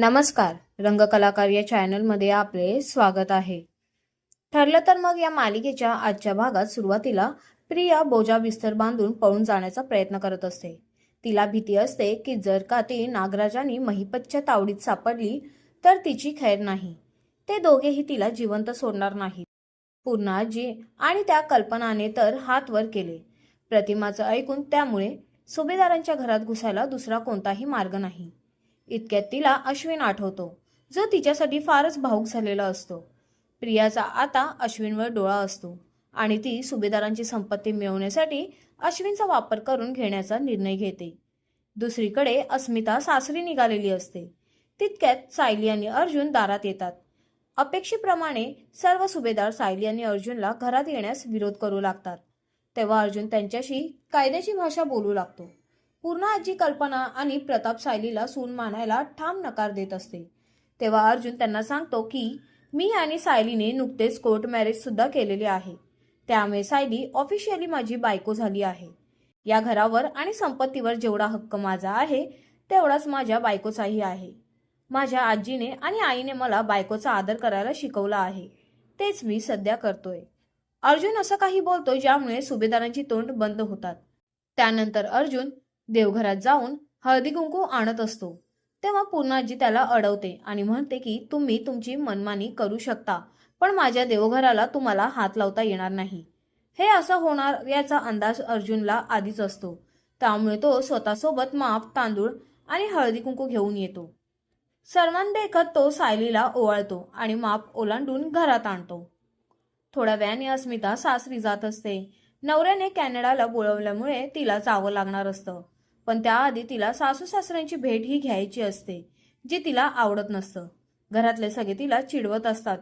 नमस्कार रंगकलाकार या चॅनलमध्ये आपले स्वागत आहे. ठरलं तर मग या मालिकेच्या आजच्या भागात सुरुवातीला प्रिया बोजा बिस्तर बांधून पळून जाण्याचा प्रयत्न करत असते. तिला भीती असते की जर का ती नागराजानी महिपतच्या तावडीत सापडली तर तिची खैर नाही. ते दोघेही तिला जिवंत सोडणार नाहीत. पूर्णाजी आणि त्या कल्पनाने तर हात वर केले. प्रतिमाचं ऐकून त्यामुळे सुभेदारांच्या घरात घुसायला दुसरा कोणताही मार्ग नाही. इतक्यात तिला अश्विन आठवतो जो तिच्यासाठी फारच भाऊक झालेला असतो. प्रियाचा आता अश्विनवर डोळा असतो आणि ती सुभेदारांची संपत्ती मिळवण्यासाठी अश्विनचा वापर करून घेण्याचा निर्णय घेते. दुसरीकडे अस्मिता सासरी निघालेली असते. तितक्यात सायली आणि अर्जुन दारात येतात. अपेक्षेप्रमाणे सर्व सुभेदार सायली आणि अर्जुनला घरात येण्यास विरोध करू लागतात. तेव्हा अर्जुन त्यांच्याशी कायद्याची भाषा बोलू लागतो. पूर्ण आजी कल्पना आणि प्रताप सायलीला सून मानायला ठाम नकार देत असते. तेव्हा अर्जुन त्यांना सांगतो की मी आणि सायलीने नुकतेच कोर्ट मॅरेज सुद्धा केलेले आहे. त्यामुळे सायली ऑफिशियली माझी बायको झाली आहे. या घरावर आणि संपत्तीवर जेवढा हक्क माझा आहे तेवढाच माझ्या बायकोचाही आहे. माझ्या आजीने आणि आईने मला बायकोचा आदर करायला शिकवला आहे. तेच मी सध्या करतोय. अर्जुन असं काही बोलतो ज्यामुळे सुभेदारांची तोंड बंद होतात. त्यानंतर अर्जुन देवघरात जाऊन हळदी कुंकू आणत असतो. तेव्हा पूर्णाजी त्याला अडवते आणि म्हणते की तुम्ही तुमची मनमानी करू शकता पण माझ्या देवघराला तुम्हाला हात लावता येणार नाही. हे असं होणार याचा अंदाज अर्जुनला आधीच असतो. त्यामुळे तो स्वतःसोबत माप तांदूळ आणि हळदी कुंकू घेऊन येतो. सर्वांदेखत तो सायलीला ओवाळतो आणि माप ओलांडून घरात आणतो. थोड्या वेळाने अस्मिता सासरी जात असते. नवऱ्याने कॅनडाला बोलवल्यामुळे तिला जावं लागणार असतं. पण त्याआधी तिला सासू सासऱ्यांची भेट ही घ्यायची असते जी तिला आवडत नसतं. घरातले सगळे तिला चिडवत असतात.